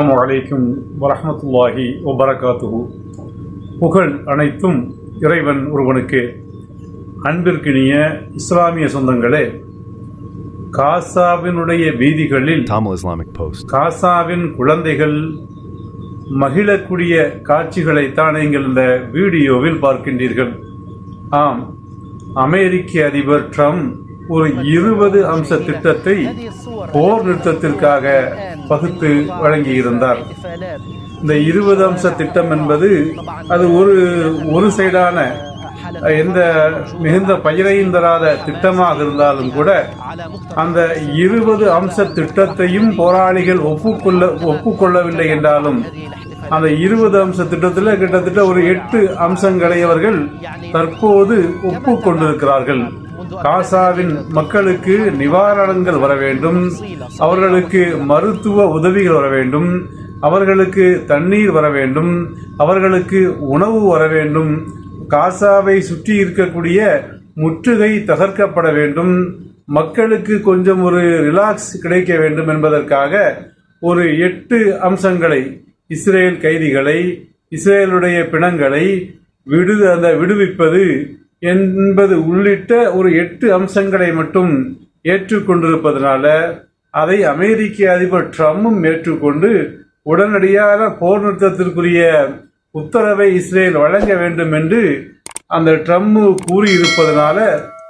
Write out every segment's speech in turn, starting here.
அஸ்ஸலாமு அலைக்கும் வரஹ்மத்துல்லாஹி வபரகாத்துஹு. புகழ் அனைத்தும் இறைவன் ஒருவனுக்கு. அன்பிற்கினிய இஸ்லாமிய சொந்தங்களே காசாவினுடைய வீதிகளில். காசாவின் குழந்தைகள் மகிழக்கூடிய காட்சிகளைத்தான் நீங்கள் இந்த வீடியோவில் பார்க்கின்றீர்கள். ஆம் அமெரிக்க அதிபர் ட்ரம்ப் ஒரு இருபது அம்ச திட்டத்தை போர் நிறுத்தத்திற்காக பகுத்து வழங்கியிருந்தார். இந்த இருபது அம்ச திட்டம் என்பது அது ஒரு ஒரு சைடான எந்த மிகுந்த பயிரையும் தராத திட்டமாக இருந்தாலும் கூட அந்த இருபது அம்ச திட்டத்தையும் போராளிகள் ஒப்புக்கொள்ள ஒப்புக்கொள்ளவில்லை என்றாலும் அந்த இருபது அம்ச திட்டத்தில் கிட்டத்தட்ட ஒரு எட்டு அம்சங்களை அவர்கள் தற்போது ஒப்புக்கொண்டிருக்கிறார்கள். காசாவின் மக்களுக்கு நிவாரணங்கள் வர வேண்டும். அவர்களுக்கு மருத்துவ உதவிகள் வர வேண்டும். அவர்களுக்கு தண்ணீர் வர வேண்டும். அவர்களுக்கு உணவு வர வேண்டும். காசாவை சுற்றி இருக்கக்கூடிய முற்றுகை தகர்க்கப்பட வேண்டும். மக்களுக்கு கொஞ்சம் ஒரு ரிலாக்ஸ் கிடைக்க வேண்டும் என்பதற்காக ஒரு எட்டு அம்சங்களை இஸ்ரேல் கைதிகளை இஸ்ரேலுடைய பிணங்களை விடு அந்த விடுவிப்பது என்பது உள்ளிட்ட ஒரு எட்டு அம்சங்களை மட்டும் ஏற்றுக்கொண்டிருப்பதனால அதை அமெரிக்க அதிபர் ட்ரம்பும் ஏற்றுக்கொண்டு உடனடியாக போர் நிறுத்தத்திற்குரிய உத்தரவை இஸ்ரேல் வழங்க வேண்டும் என்று அந்த ட்ரம்ப் கூறியிருப்பதனால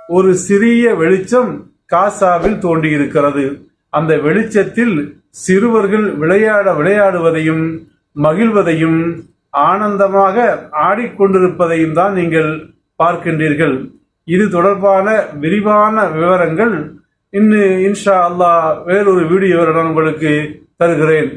ஒரு சிறிய வெளிச்சம் காசாவில் தோண்டியிருக்கிறது அந்த வெளிச்சத்தில் சிறுவர்கள் விளையாட விளையாடுவதையும் மகிழ்வதையும் ஆனந்தமாக ஆடிக்கொண்டிருப்பதையும் தான் நீங்கள் பார்க்கின்றீர்கள். இது தொடர்பான விரிவான விவரங்கள் இன்னும் இன்ஷா அல்லாஹ் வேறொரு வீடியோவில் நான் உங்களுக்கு தருகிறேன்.